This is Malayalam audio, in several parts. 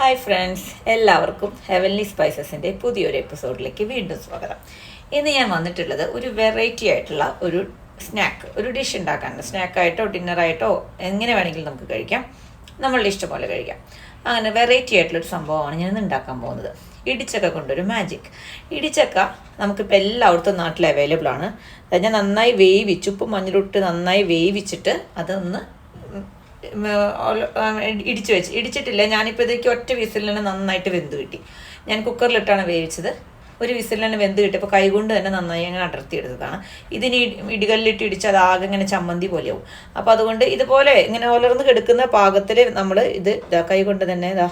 ഹായ് ഫ്രണ്ട്സ് എല്ലാവർക്കും ഹെവൻലി സ്പൈസസിന്റെ പുതിയൊരു എപ്പിസോഡിലേക്ക് വീണ്ടും സ്വാഗതം. ഇന്ന് ഞാൻ വന്നിട്ടുള്ളത് ഒരു വെറൈറ്റി ആയിട്ടുള്ള ഒരു സ്നാക്ക് ഒരു ഡിഷ് ഉണ്ടാക്കാനുണ്ട്. സ്നാക്കായിട്ടോ ഡിന്നറായിട്ടോ എങ്ങനെ വേണമെങ്കിലും നമുക്ക് കഴിക്കാം. നമ്മളുടെ ഇഷ്ടം പോലെ കഴിക്കാം. അങ്ങനെ വെറൈറ്റി ആയിട്ടുള്ളൊരു സംഭവമാണ് ഞാൻ ഇന്ന് ഉണ്ടാക്കാൻ പോകുന്നത്. ഇടിച്ചക്ക കൊണ്ടൊരു മാജിക് ഇടിച്ചക്ക നമുക്കിപ്പോൾ എല്ലായിടത്തും നാട്ടിൽ അവൈലബിൾ ആണ്. ഞാൻ നന്നായി വേവിച്ച് ഉപ്പ് മഞ്ഞളിട്ട് നന്നായി വേവിച്ചിട്ട് അതൊന്ന് ഇടിച്ച് വെച്ച്. ഇടിച്ചിട്ടില്ല. ഞാനിപ്പോൾ ഇതൊക്കെ ഒറ്റ വിസിലിന് നന്നായിട്ട് വെന്ത് കിട്ടി. ഞാൻ കുക്കറിലിട്ടാണ് വേവിച്ചത്. ഒരു വിസിലിന് വെന്ത് കിട്ടിയപ്പോൾ കൈകൊണ്ട് തന്നെ നന്നായി അങ്ങനെ അടർത്തി എടുത്തതാണ് ഇതിന് ഇടി- ഇടികല്ലിട്ട് ഇടിച്ച് അത് ആകെ ഇങ്ങനെ ചമ്മന്തി പോലെയാവും. അപ്പോൾ അതുകൊണ്ട് ഇതുപോലെ ഇങ്ങനെ ഒലർന്ന് കിടക്കുന്ന പാകത്തിൽ നമ്മൾ ഇത് ഇതാ കൈ കൊണ്ട് തന്നെ ഇതാ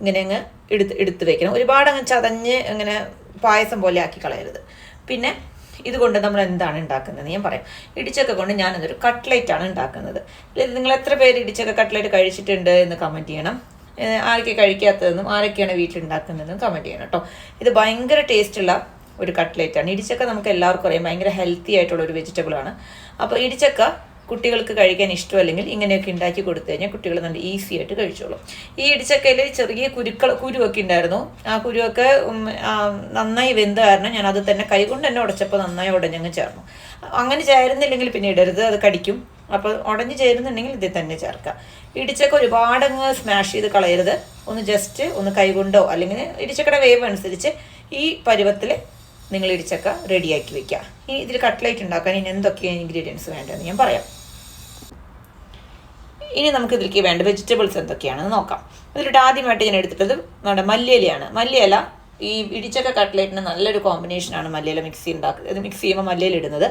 ഇങ്ങനെ അങ്ങ് എടുത്ത് എടുത്ത് വെക്കണം. ഒരുപാട് അങ്ങ് ചതഞ്ഞ് ഇങ്ങനെ പായസം പോലെ ആക്കി കളയരുത്. പിന്നെ ഇതുകൊണ്ട് നമ്മൾ എന്താണ് ഉണ്ടാക്കുന്നത്? ഞാൻ പറയാം. ഇടിച്ചക്ക കൊണ്ട് ഞാനതൊരു കട്ട്ലേറ്റ് ആണ് ഉണ്ടാക്കുന്നത്. നിങ്ങൾ എത്ര പേര് ഇടിച്ചക്ക കട്ട്ലേറ്റ് കഴിച്ചിട്ടുണ്ട് എന്ന് കമന്റ് ചെയ്യണം. ആരൊക്കെ കഴിക്കാത്തതെന്നും ആരൊക്കെയാണ് വീട്ടിൽ ഉണ്ടാക്കുന്നതെന്നും കമന്റ് ചെയ്യണം കേട്ടോ. ഇത് ഭയങ്കര ടേസ്റ്റുള്ള ഒരു കട്ട്ലേറ്റ് ആണ്. ഇടിച്ചക്ക നമുക്ക് എല്ലാവർക്കും അറിയാം ഭയങ്കര ഹെൽത്തി ആയിട്ടുള്ള ഒരു വെജിറ്റബിൾ ആണ്. അപ്പോൾ ഇടിച്ചക്ക കുട്ടികൾക്ക് കഴിക്കാൻ ഇഷ്ടമല്ലെങ്കിൽ ഇങ്ങനെയൊക്കെ ഉണ്ടാക്കി കൊടുത്തു കഴിഞ്ഞാൽ കുട്ടികൾ നല്ല ഈസി ആയിട്ട് കഴിച്ചോളും. ഈ ഇടിച്ചക്കയിൽ ചെറിയ കുരുക്കൾ കുരുവൊക്കെ ഉണ്ടായിരുന്നു. ആ കുരുവൊക്കെ നന്നായി വെന്ത കാരണം ഞാൻ അത് തന്നെ കൈകൊണ്ട് തന്നെ ഉടച്ചപ്പോൾ നന്നായി ഉടഞ്ഞങ്ങ് ചേർന്നു. അങ്ങനെ ചേരുന്നില്ലെങ്കിൽ പിന്നെ ഇടരുത് അത് കടിക്കും. അപ്പോൾ ഉടഞ്ഞ് ചേരുന്നുണ്ടെങ്കിൽ ഇതിൽ തന്നെ ചേർക്കാം. ഇടിച്ചക്ക ഒരുപാടങ്ങ് സ്മാഷ് ചെയ്ത് കളയരുത്. ഒന്ന് ജസ്റ്റ് ഒന്ന് കൈകൊണ്ടോ അല്ലെങ്കിൽ ഇടിച്ചക്കയുടെ വേവ് അനുസരിച്ച് ഈ പരുവത്തിൽ നിങ്ങൾ ഇടിച്ചക്ക റെഡിയാക്കി വെക്കുക ഇനി ഇതിൽ കട്ട്ലേറ്റ് ഉണ്ടാക്കാൻ ഇനി എന്തൊക്കെയാണ് ഇൻഗ്രീഡിയൻസ് വേണ്ടതെന്ന് ഞാൻ പറയാം. ഇനി നമുക്ക് ഇതിലേക്ക് വേണ്ട വെജിറ്റബിൾസ് എന്തൊക്കെയാണെന്ന് നോക്കാം. ഇതിലിട്ട് ആദ്യമായിട്ട് ഞാൻ എടുത്തിട്ടത് നമ്മുടെ മല്ലിയിലയാണ്. മല്ലിയില ഈ ഇടിച്ചക്ക കട്ട്ലേറ്റിന് നല്ലൊരു കോമ്പിനേഷനാണ് മല്ലിയില മിക്സി ഉണ്ടാക്കുന്നത് മിക്സ് ചെയ്യുമ്പോൾ മല്ലിയില ഇടുന്നത്.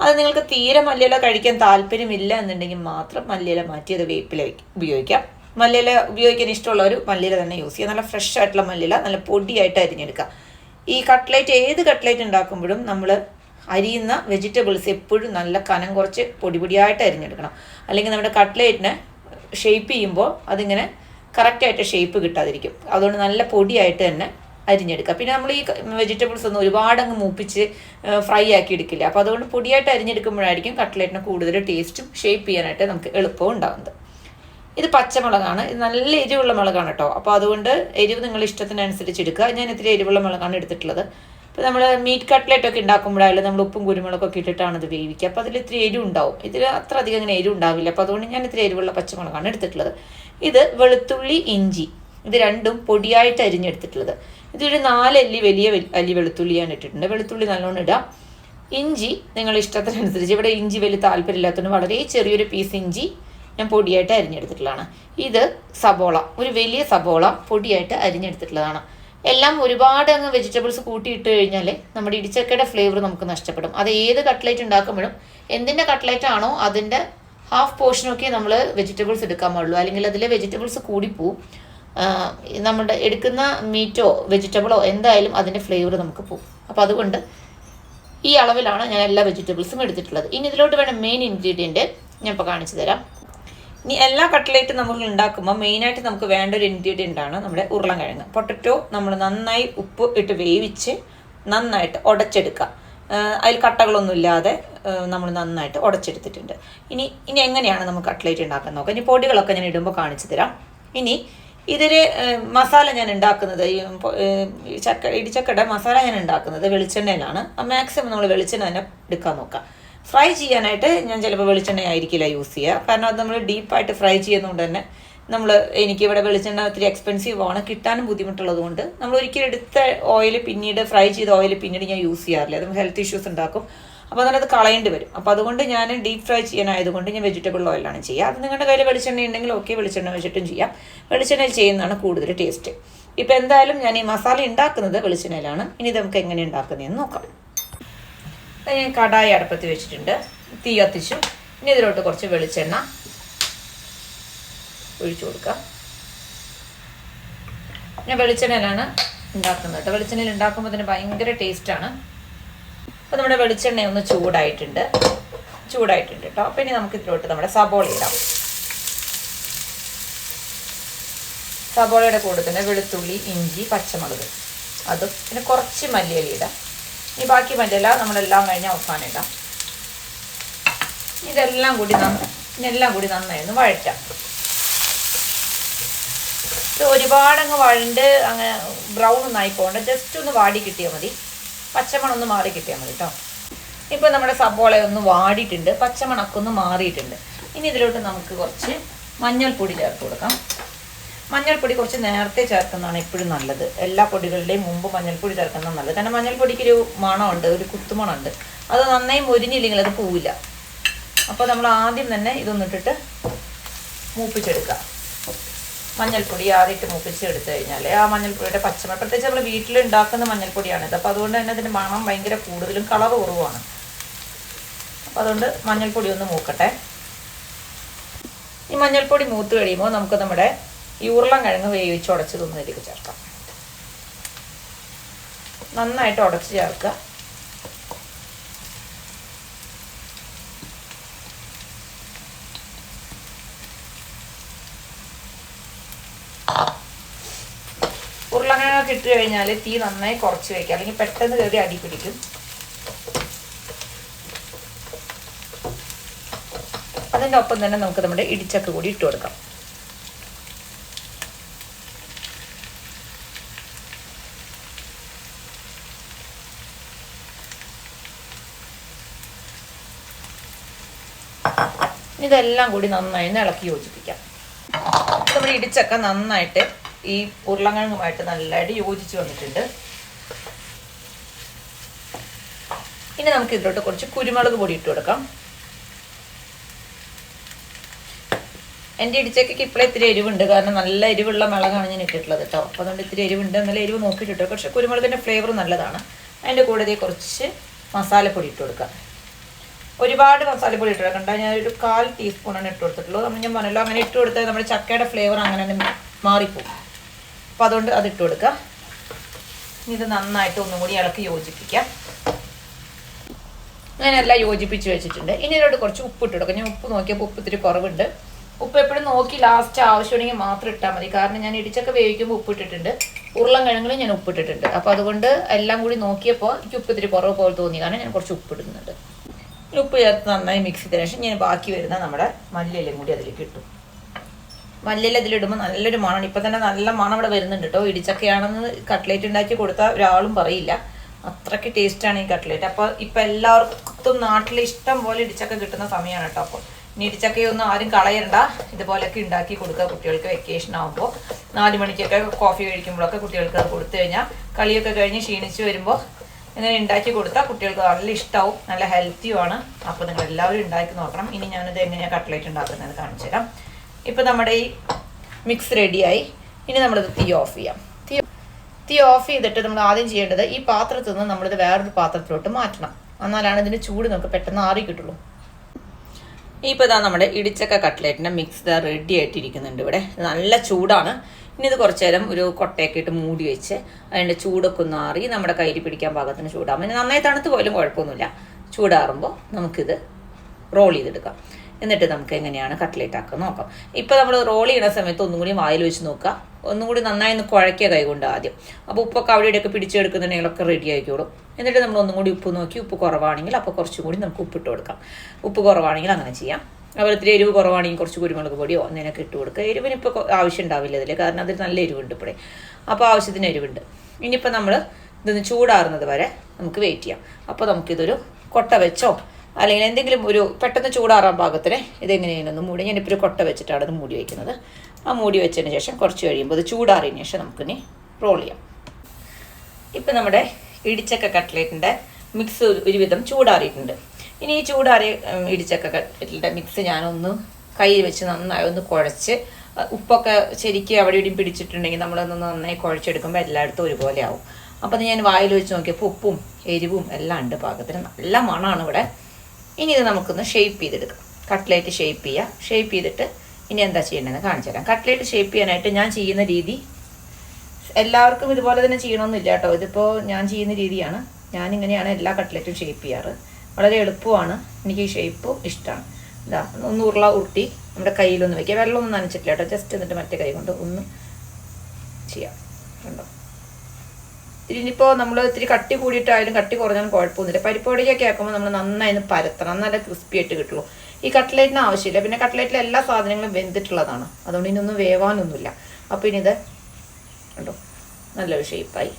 അത് നിങ്ങൾക്ക് തീരെ മല്ലിയില കഴിക്കാൻ താല്പര്യമില്ല എന്നുണ്ടെങ്കിൽ മാത്രം മല്ലിയില മാറ്റി അത് വേപ്പില ഉപയോഗിക്കാം. മല്ലിയില ഉപയോഗിക്കാൻ ഇഷ്ടമുള്ളവർ മല്ലിയില തന്നെ യൂസ് ചെയ്യുക. നല്ല ഫ്രഷ് ആയിട്ടുള്ള മല്ലിയില നല്ല പൊടിയായിട്ട് അരിഞ്ഞെടുക്കുക ഈ കട്ട്ലേറ്റ് ഏത് കട്ട്ലേറ്റ് ഉണ്ടാക്കുമ്പോഴും നമ്മൾ അരിയുന്ന വെജിറ്റബിൾസ് എപ്പോഴും നല്ല കനം കുറച്ച് പൊടിപൊടിയായിട്ട് അരിഞ്ഞെടുക്കണം. അല്ലെങ്കിൽ നമ്മുടെ കട്ട്ലേറ്റിനെ ഷേപ്പ് ചെയ്യുമ്പോൾ അതിങ്ങനെ കറക്റ്റായിട്ട് ഷേപ്പ് കിട്ടാതിരിക്കും. അതുകൊണ്ട് നല്ല പൊടിയായിട്ട് തന്നെ അരിഞ്ഞെടുക്കുക. പിന്നെ നമ്മൾ ഈ വെജിറ്റബിൾസ് ഒന്നും ഒരുപാട് അങ്ങ് മൂപ്പിച്ച് ഫ്രൈ ആക്കി എടുക്കില്ല. അപ്പോൾ അതുകൊണ്ട് പൊടിയായിട്ട് അരിഞ്ഞെടുക്കുമ്പോഴായിരിക്കും കട്ട്ലേറ്റിന് കൂടുതൽ ടേസ്റ്റും ഷേപ്പ് ചെയ്യാനായിട്ട് നമുക്ക് എളുപ്പവും ഉണ്ടാകുന്നത് ഇത് പച്ചമുളകാണ്. ഇത് നല്ല എരിവുള്ള മുളകാണ് കേട്ടോ അപ്പോൾ അതുകൊണ്ട് എരിവ് നിങ്ങൾ ഇഷ്ടത്തിനനുസരിച്ച് എടുക്കുക. ഞാൻ ഇത്തിരി എരിവുള്ള മുളകാണ് എടുത്തിട്ടുള്ളത്. അപ്പോൾ നമ്മൾ മീറ്റ് കട്ട്ലേറ്റ് ഒക്കെ ഉണ്ടാക്കുമ്പോഴായാലും നമ്മൾ ഉപ്പും കുരുമുളകൊക്കെ ഇട്ടിട്ടാണ് ഇത് വേവിക്കുക. അപ്പോൾ അതിൽ ഇത്തിരി എരിവ് ഉണ്ടാവും. ഇതിൽ അത്ര അധികം അങ്ങനെ എരിവ് ഉണ്ടാവില്ല. അപ്പോൾ അതുകൊണ്ട് ഞാൻ ഇത്തിരി എരിവുള്ള പച്ചമുളകാണ് എടുത്തിട്ടുള്ളത്. ഇത് വെളുത്തുള്ളി ഇഞ്ചി. ഇത് രണ്ടും പൊടിയായിട്ട് അരിഞ്ഞെടുത്തിട്ടുള്ളത്. ഇതൊരു നാലല്ലി വലിയ അല്ലി വെളുത്തുള്ളിയാണ് ഇട്ടിട്ടുണ്ട്. വെളുത്തുള്ളി നല്ലോണം ഇടാം. ഇഞ്ചി നിങ്ങൾ ഇഷ്ടത്തിനനുസരിച്ച്. ഇവിടെ ഇഞ്ചി വലിയ താല്പര്യമില്ലാത്തതുകൊണ്ട് വളരെ ചെറിയൊരു പീസ് ഇഞ്ചി ഞാൻ പൊടിയായിട്ട് അരിഞ്ഞെടുത്തിട്ടുള്ളതാണ്. ഇത് സബോള ഒരു വലിയ സബോള പൊടിയായിട്ട് അരിഞ്ഞെടുത്തിട്ടുള്ളതാണ്. എല്ലാം ഒരുപാട് അങ്ങ് വെജിറ്റബിൾസ് കൂട്ടിയിട്ട് കഴിഞ്ഞാൽ നമ്മുടെ ഇടിച്ചക്കയുടെ ഫ്ലേവർ നമുക്ക് നഷ്ടപ്പെടും. അത് ഏത് കട്ട്ലേറ്റ് ഉണ്ടാക്കുമ്പോഴും എന്തിന്റെ കട്ട്ലേറ്റ് ആണോ അതിന്റെ ഹാഫ് പോർഷനൊക്കെ നമ്മൾ വെജിറ്റബിൾസ് എടുക്കാൻ പാടുള്ളൂ. അല്ലെങ്കിൽ അതിലെ വെജിറ്റബിൾസ് കൂടിപ്പോവും. നമ്മുടെ എടുക്കുന്ന മീറ്റോ വെജിറ്റബിളോ എന്തായാലും അതിന്റെ ഫ്ലേവർ നമുക്ക് പോകും അപ്പോൾ അതുകൊണ്ട് ഈ അളവിലാണ് ഞാൻ എല്ലാ വെജിറ്റബിൾസും എടുത്തിട്ടുള്ളത്. ഇനി ഇതിലോട്ട് വേണം മെയിൻ ഇൻഗ്രീഡിയന്റ് ഞാൻ ഇപ്പോൾ കാണിച്ചു തരാം. ഇനി എല്ലാ കട്ട്ലേറ്റും നമ്മൾ ഉണ്ടാക്കുമ്പോൾ മെയിനായിട്ട് നമുക്ക് വേണ്ട ഒരു ഇൻഗ്രീഡിയന്റ് ആണ് നമ്മുടെ ഉരുളൻകിഴങ്ങ്. പൊട്ടറ്റോ നമ്മൾ നന്നായി ഉപ്പ് ഇട്ട് വേവിച്ച് നന്നായിട്ട് ഉടച്ചെടുക്കുക അതിൽ കട്ടകളൊന്നും ഇല്ലാതെ നമ്മൾ നന്നായിട്ട് ഉടച്ചെടുത്തിട്ടുണ്ട് ഇനി ഇനി എങ്ങനെയാണ് നമുക്ക് കട്ട്ലേറ്റ് ഉണ്ടാക്കാൻ നോക്കാം? ഇനി പൊടികളൊക്കെ ഞാൻ ഇടുമ്പോൾ കാണിച്ചു തരാം. ഇനി ഇതിൽ മസാല ഞാൻ ഉണ്ടാക്കുന്നത് ഈ ചക്ക ഇടിച്ചക്കയുടെ മസാല ഞാൻ ഉണ്ടാക്കുന്നത് വെളിച്ചെണ്ണയിലാണ്. മാക്സിമം നമ്മൾ വെളിച്ചെണ്ണ തന്നെ എടുക്കാൻ നോക്കാം. ഫ്രൈ ചെയ്യാനായിട്ട് ഞാൻ ചിലപ്പോൾ വെളിച്ചെണ്ണ ആയിരിക്കില്ല യൂസ് ചെയ്യുക കാരണം അത് നമ്മൾ ഡീപ്പായിട്ട് ഫ്രൈ ചെയ്യുന്നതുകൊണ്ട് തന്നെ നമ്മൾ എനിക്ക് ഇവിടെ വെളിച്ചെണ്ണ ഒത്തിരി എക്സ്പെൻസീവ് ആണ്. കിട്ടാനും ബുദ്ധിമുട്ടുള്ളത് കൊണ്ട് നമ്മൾ ഒരിക്കലും എടുത്ത ഓയിൽ പിന്നീട് ഫ്രൈ ചെയ്ത ഓയിൽ പിന്നീട് ഞാൻ യൂസ് ചെയ്യാറില്ല. അത് ഹെൽത്ത് ഇഷ്യൂസ് ഉണ്ടാക്കും. അപ്പോൾ അതിനത് കളയേണ്ടി വരും. അപ്പോൾ അതുകൊണ്ട് ഞാൻ ഡീപ്പ് ഫ്രൈ ചെയ്യാനായതുകൊണ്ട് ഞാൻ വെജിറ്റബിൾ ഓയിലാണ് ചെയ്യുക. അത് നിങ്ങളുടെ കയ്യിൽ വെളിച്ചെണ്ണ ഉണ്ടെങ്കിൽ ഓക്കെ വെളിച്ചെണ്ണ വെച്ചിട്ടും ചെയ്യാം. വെളിച്ചെണ്ണയിൽ ചെയ്യുന്നതാണ് കൂടുതൽ ടേസ്റ്റ് ഇപ്പോൾ എന്തായാലും ഞാൻ ഈ മസാല ഉണ്ടാക്കുന്നത് വെളിച്ചെണ്ണയിലാണ്. ഇനി നമുക്ക് എങ്ങനെ ഉണ്ടാക്കുന്നതെന്ന് നോക്കാം. ഞാൻ കടായി അടുപ്പത്ത് വെച്ചിട്ടുണ്ട്. തീ കത്തിച്ചു. ഇനി ഇതിലോട്ട് കുറച്ച് വെളിച്ചെണ്ണ ഒഴിച്ചു കൊടുക്കാം. ഞാൻ വെളിച്ചെണ്ണയിലാണ് ഉണ്ടാക്കുന്നത് കേട്ടോ. വെളിച്ചെണ്ണയിൽ ഉണ്ടാക്കുമ്പോൾ അതിന് ഭയങ്കര ടേസ്റ്റാണ് അപ്പോൾ നമ്മുടെ വെളിച്ചെണ്ണ ഒന്ന് ചൂടായിട്ടുണ്ട്. ചൂടായിട്ടുണ്ട് കേട്ടോ. അപ്പോൾ ഇനി നമുക്ക് ഇതിലോട്ട് നമ്മുടെ സബോള ഇടാം. സബോളയുടെ കൂടെ തന്നെ വെളുത്തുള്ളി ഇഞ്ചി പച്ചമുളക്. അതും പിന്നെ കുറച്ച് മല്ലിയില ഇടാം. ഇനി ബാക്കി മല്ലിയില നമ്മളെല്ലാം കഴിഞ്ഞ് അവസാനം ഇടാം ഇതെല്ലാം കൂടി ഇതെല്ലാം കൂടി നന്നായി ഒന്ന് വഴറ്റാം. ഇത് ഒരുപാടങ്ങ് വഴണ്ട് അങ്ങനെ ബ്രൗൺ ഒന്നും ആയിപ്പോണ്ട് ജസ്റ്റ് ഒന്ന് വാടി കിട്ടിയാൽ മതി. പച്ചമണം ഒന്ന് മാറി കിട്ടിയാൽ മതി കേട്ടോ ഇപ്പോൾ നമ്മുടെ സബോള ഒന്ന് വാടിയിട്ടുണ്ട്. പച്ചമണക്കൊന്ന് മാറിയിട്ടുണ്ട്. ഇനി ഇതിലോട്ട് നമുക്ക് കുറച്ച് മഞ്ഞൾപ്പൊടി ചേർത്ത് കൊടുക്കാം. മഞ്ഞൾപ്പൊടി കുറച്ച് നേരത്തെ ചേർക്കുന്നതാണ് എപ്പോഴും നല്ലത്. എല്ലാ പൊടികളുടെയും മുമ്പ് മഞ്ഞൾപ്പൊടി ചേർക്കുന്നത് നല്ലത്. കാരണം മഞ്ഞൾപ്പൊടിക്ക് ഒരു മണമുണ്ട് ഒരു കുത്തുമണമുണ്ട്. അത് നന്നായി മൊരിഞ്ഞില്ലെങ്കിൽ അത് പോവില്ല. അപ്പോൾ നമ്മൾ ആദ്യം തന്നെ ഇതൊന്നിട്ടിട്ട് മൂപ്പിച്ചെടുക്കുക. മഞ്ഞൾപ്പൊടി ആദ്യമായിട്ട് മൂപ്പിച്ച് എടുത്തു കഴിഞ്ഞാൽ ആ മഞ്ഞൾപ്പൊടിയുടെ പച്ചമ പ്രത്യേകിച്ച് നമ്മൾ വീട്ടിൽ ഉണ്ടാക്കുന്ന മഞ്ഞൾപ്പൊടിയാണിത് അപ്പോൾ അതുകൊണ്ട് തന്നെ അതിന്റെ മണം ഭയങ്കര കൂടുതലും കളർ കുറവാണ് അപ്പോൾ അതുകൊണ്ട് മഞ്ഞൾപ്പൊടി ഒന്ന് മൂക്കട്ടെ. ഈ മഞ്ഞൾപ്പൊടി മൂത്ത് കഴിയുമ്പോൾ നമുക്ക് നമ്മുടെ ഈ ഉരുളൻ കിഴങ്ങ് വേവിച്ച് ഉടച്ചതൊന്നും ഇതിലേക്ക് ചേർക്കാം. നന്നായിട്ട് ഉടച്ച് ചേർക്കുക. ഉരുളക്കിഴങ്ങൊക്കെ ഇട്ട് കഴിഞ്ഞാൽ തീ നന്നായി കുറച്ച് വയ്ക്കുക അല്ലെങ്കിൽ പെട്ടെന്ന് കയറി അടി പിടിക്കും. അതിന്റെ ഒപ്പം തന്നെ നമുക്ക് നമ്മുടെ ഇടിച്ചക്ക കൂടി ഇട്ട് കൊടുക്കാം. ഇതെല്ലാം കൂടി നന്നായി ഒന്ന് ഇളക്കി യോജിപ്പിക്കാം. നമ്മുടെ ഇടിച്ചൊക്കെ നന്നായിട്ട് ഈ ഉരുളക്കിഴങ്ങുമായിട്ട് നല്ലതായിട്ട് യോജിച്ച് വന്നിട്ടുണ്ട്. ഇനി നമുക്ക് ഇതിലോട്ട് കുറച്ച് കുരുമുളക് പൊടി ഇട്ട് കൊടുക്കാം. എന്റെ ഇടിച്ചക്കയ്ക്ക് ഇപ്പോഴേ ഇത്തിരി എരിവുണ്ട്. കാരണം നല്ല എരിവുള്ള മുളകാണ് ഞാൻ ഇട്ടിട്ടുള്ളത് കേട്ടോ. അപ്പോൾ അതുകൊണ്ട് ഇത്തിരി എരിവുണ്ട്. നല്ല എരിവ് നോക്കിയിട്ട് ഇട്ടോ പക്ഷേ കുരുമുളകിന്റെ ഫ്ലേവർ നല്ലതാണ്. അതിന്റെ കൂടെ കുറച്ച് മസാലപ്പൊടി ഇട്ട് കൊടുക്കാം. ഒരുപാട് മസാലപ്പൊടി ഇട്ട് ഞാൻ ഒരു കാൽ ടീസ്പൂണാണ് ഇട്ട് കൊടുത്തിട്ടുള്ളത്. നമ്മൾ ഞാൻ പറഞ്ഞല്ലോ അങ്ങനെ ഇട്ട് കൊടുത്താൽ നമ്മുടെ ചക്കയുടെ ഫ്ലേവർ അങ്ങനെ തന്നെ മാറിപ്പോകും അപ്പോൾ അതുകൊണ്ട് അത് ഇട്ട് കൊടുക്കുക ഇത് നന്നായിട്ട് ഒന്നും കൂടി ഇളക്കി യോജിപ്പിക്കാം. അങ്ങനെയെല്ലാം യോജിപ്പിച്ച് വെച്ചിട്ടുണ്ട്. ഇനി ഇതിലോട്ട് കുറച്ച് ഉപ്പ് ഇട്ട് കൊടുക്കാം. ഞാൻ ഉപ്പ് നോക്കിയപ്പോൾ ഉപ്പ് ഇത്തിരി കുറവുണ്ട്. ഉപ്പ് എപ്പോഴും നോക്കി ലാസ്റ്റ് ആവശ്യമുണ്ടെങ്കിൽ മാത്രം ഇട്ടാൽ മതി. കാരണം ഞാൻ ഇടിച്ചൊക്കെ വേവിക്കുമ്പോൾ ഉപ്പ് ഇട്ടിട്ടുണ്ട്. ഉരുളൻ കിഴങ്ങിലും ഞാൻ ഉപ്പ് ഇട്ടിട്ടുണ്ട്. അപ്പോൾ അതുകൊണ്ട് എല്ലാം കൂടി നോക്കിയപ്പോൾ എനിക്ക് ഉപ്പ് ഇത്തിരി കുറവ് പോലെ തോന്നി. കാരണം ഞാൻ കുറച്ച് ഉപ്പ് ഇടുന്നുണ്ട്. ഉപ്പ് ചേർത്ത് നന്നായി മിക്സ് ചെയ്തതിനു ശേഷം ഞാൻ ബാക്കി വരുന്ന നമ്മുടെ മല്ലിയിലും കൂടി അതിലേക്ക് ഇട്ടു. മല്ലിയിൽ അതിലിടുമ്പോൾ നല്ലൊരു മണമാണ്. ഇപ്പം തന്നെ നല്ല മണം ഇവിടെ വരുന്നുണ്ട് കേട്ടോ ഇടിച്ചക്കയാണെന്ന് കട്ട്ലേറ്റ് ഉണ്ടാക്കി കൊടുത്താൽ ഒരാളും പറയില്ല. അത്രയ്ക്ക് ടേസ്റ്റാണ് ഈ കട്ട്ലേറ്റ് അപ്പോൾ ഇപ്പം എല്ലാവർക്കും നാട്ടിൽ ഇഷ്ടം പോലെ ഇടിച്ചക്ക കിട്ടുന്ന സമയമാണ് കേട്ടോ അപ്പോൾ ഇനി ഇടിച്ചക്കയൊന്നും ആരും കളയണ്ട. ഇതുപോലെയൊക്കെ ഉണ്ടാക്കി കൊടുക്കുക കുട്ടികൾക്ക് വെക്കേഷൻ ആകുമ്പോൾ നാല് മണിക്കൊക്കെ കോഫി കഴിക്കുമ്പോഴൊക്കെ കുട്ടികൾക്ക് അത് കൊടുത്തു കഴിഞ്ഞാൽ കളിയൊക്കെ കഴിഞ്ഞ് ക്ഷീണിച്ച് വരുമ്പോൾ ഇങ്ങനെ ഉണ്ടാക്കി കൊടുത്താൽ കുട്ടികൾക്ക് നല്ല ഇഷ്ടമാവും നല്ല ഹെൽത്തിയുമാണ് അപ്പോൾ നിങ്ങൾ എല്ലാവരും ഉണ്ടാക്കി നോക്കണം. ഇനി ഞാനിത് എങ്ങനെയാണ് കട്ട്ലേറ്റ് ഉണ്ടാക്കുന്നത് കാണിച്ചു തരാം. ഇപ്പോൾ നമ്മുടെ ഈ മിക്സ് റെഡിയായി ഇനി നമ്മളിത് തീ ഓഫ് ചെയ്യാം. തീ തീ ഓഫ് ചെയ്തിട്ട് നമ്മൾ ആദ്യം ചെയ്യേണ്ടത് ഈ പാത്രത്തിൽ നിന്ന് നമ്മളിത് വേറൊരു പാത്രത്തിലോട്ട് മാറ്റണം. എന്നാലാണ് ഇതിന്റെ ചൂട് നമുക്ക് പെട്ടെന്ന് ആറി കിട്ടുള്ളൂ ഇപ്പോൾ ഇതാ നമ്മുടെ ഇടിച്ചക്ക കട്ട്ലേറ്റിന്റെ മിക്സ് ഇതാ റെഡി ആയിട്ടിരിക്കുന്നുണ്ട് ഇവിടെ. നല്ല ചൂടാണ്. ഇനി ഇത് കുറച്ച് നേരം ഒരു കൊട്ടയൊക്കെ ഇട്ട് മൂടി വെച്ച് അതിന്റെ ചൂടൊക്കെ ഒന്ന് ആറി നമ്മുടെ കയ്യിൽ പിടിക്കാൻ പാകത്തിന് ചൂടാകും ഇനി നന്നായി തണുത്ത് പോയാലും കുഴപ്പമൊന്നുമില്ല. ചൂടാറുമ്പോൾ നമുക്കിത് റോൾ ചെയ്തെടുക്കാം. എന്നിട്ട് നമുക്ക് എങ്ങനെയാണ് കട്ട്ലേറ്റ് ആക്കുക നോക്കാം. ഇപ്പോൾ നമ്മൾ റോൾ ചെയ്യുന്ന സമയത്ത് ഒന്നും കൂടി വായിൽ വെച്ച് നോക്കുക. ഒന്നും കൂടി നന്നായി ഒന്ന് കുഴയ്ക്കുക കൈകൊണ്ട് ആദ്യം. അപ്പോൾ ഉപ്പൊക്കെ അവിടെ ഇടയ്ക്ക് പിടിച്ചെടുക്കുന്നുണ്ടെങ്കിലൊക്കെ റെഡി ആയിക്കോളും. എന്നിട്ട് നമ്മൾ ഒന്നും കൂടി ഉപ്പ് നോക്കി ഉപ്പ് കുറവാണെങ്കിൽ അപ്പോൾ കുറച്ചും കൂടി നമുക്ക് ഉപ്പിട്ട് കൊടുക്കാം. ഉപ്പ് കുറവാണെങ്കിൽ അങ്ങനെ ചെയ്യാം. അതുപോലെ ഇത്തിരി എരിവ് കുറവാണെങ്കിൽ കുറച്ച് കുരുമുളക് പൊടിയോ അങ്ങനെയൊക്കെ ഇട്ട് കൊടുക്കുക. എരിവിന് ഇപ്പോൾ ആവശ്യം ഉണ്ടാവില്ല ഇതിൽ കാരണം അതിൽ നല്ല എരിവുണ്ട് ഇപ്പോഴേ. അപ്പോൾ ആവശ്യത്തിന് എരിവുണ്ട്. ഇനിയിപ്പോൾ നമ്മൾ ഇതൊന്ന് ചൂടാറുന്നത് വരെ നമുക്ക് വെയിറ്റ് ചെയ്യാം. അപ്പോൾ നമുക്കിതൊരു കൊട്ട വെച്ചോ അല്ലെങ്കിൽ എന്തെങ്കിലും ഒരു പെട്ടെന്ന് ചൂടാറാൻ പാകത്തിന് ഇതെങ്ങനെയാണെന്ന് മൂടി ഞാനിപ്പോൾ ഒരു കൊട്ട വെച്ചിട്ടാണ് അത് മൂടി വയ്ക്കുന്നത് ആ മൂടി വെച്ചതിന് ശേഷം കുറച്ച് കഴിയുമ്പോൾ അത് ചൂടാറിയതിന് ശേഷം നമുക്കിനി റോൾ ചെയ്യാം. ഇപ്പം നമ്മുടെ ഇടിച്ചക്ക കട്ട്ലേറ്റിന്റെ മിക്സ് ഒരുവിധം ചൂടാറിയിട്ടുണ്ട്. ഇനി ഈ ചൂടാറിയ ഇടിച്ചക്ക കട്ട്ലേറ്റിന്റെ മിക്സ് ഞാനൊന്ന് കയ്യിൽ വെച്ച് നന്നായി ഒന്ന് കുഴച്ച് ഉപ്പൊക്കെ ശരിക്കും അവിടെ ഇവിടെയും പിടിച്ചിട്ടുണ്ടെങ്കിൽ നമ്മളൊന്ന് നന്നായി കുഴച്ചെടുക്കുമ്പോൾ എല്ലായിടത്തും ഒരുപോലെ ആവും. അപ്പോൾ അത് ഞാൻ വായിൽ വെച്ച് നോക്കിയപ്പോൾ ഉപ്പും എരിവും എല്ലാം ഉണ്ട് പാകത്തിന്. നല്ല മണമാണ് ഇവിടെ. ഇനി ഇത് നമുക്കൊന്ന് ഷേപ്പ് ചെയ്തെടുക്കാം. കട്ട്ലേറ്റ് ഷേപ്പ് ചെയ്യുക ഷേപ്പ് ചെയ്തിട്ട് ഇനി എന്താ ചെയ്യേണ്ടതെന്ന് കാണിച്ചു തരാം. കട്ട്ലേറ്റ് ഷേപ്പ് ചെയ്യാനായിട്ട് ഞാൻ ചെയ്യുന്ന രീതി എല്ലാവർക്കും ഇതുപോലെ തന്നെ ചെയ്യണമെന്നില്ല കേട്ടോ. ഇതിപ്പോൾ ഞാൻ ചെയ്യുന്ന രീതിയാണ്. ഞാനിങ്ങനെയാണ് എല്ലാ കട്ട്ലറ്റും ഷേപ്പ് ചെയ്യാറ്. വളരെ എളുപ്പമാണ്. എനിക്ക് ഈ ഷേപ്പും ഇഷ്ടമാണ്. ഇതാ ഒന്ന് ഉരുള ഉരുട്ടി നമ്മുടെ കയ്യിലൊന്ന് വെക്കുക. വെള്ളമൊന്നും നനച്ചിട്ടില്ല കേട്ടോ. ജസ്റ്റ് എന്നിട്ട് മറ്റേ കൈ കൊണ്ട് ഒന്ന് ചെയ്യാം. കണ്ടോ? ഇനിയിപ്പോൾ നമ്മൾ ഇത്തിരി കട്ടി കൂടിയിട്ടായാലും കട്ടി കുറഞ്ഞാലും കുഴപ്പമൊന്നുമില്ല. പരിപ്പൊടിയൊക്കെ ആക്കുമ്പോൾ നമ്മൾ നന്നായി ഒന്ന് പരത്തണം. നല്ല ക്രിസ്പി ആയിട്ട് കിട്ടുള്ളൂ. ഈ കട്ട്ലേറ്റിന് ആവശ്യമില്ല. പിന്നെ കട്ട്ലേറ്റിൽ എല്ലാ സാധനങ്ങളും വെന്തിട്ടുള്ളതാണ്. അതുകൊണ്ട് ഇനിയൊന്നും വേവാനൊന്നുമില്ല. അപ്പോൾ ഇനി ഇത് കണ്ടോ? നല്ലൊരു ഷേപ്പായി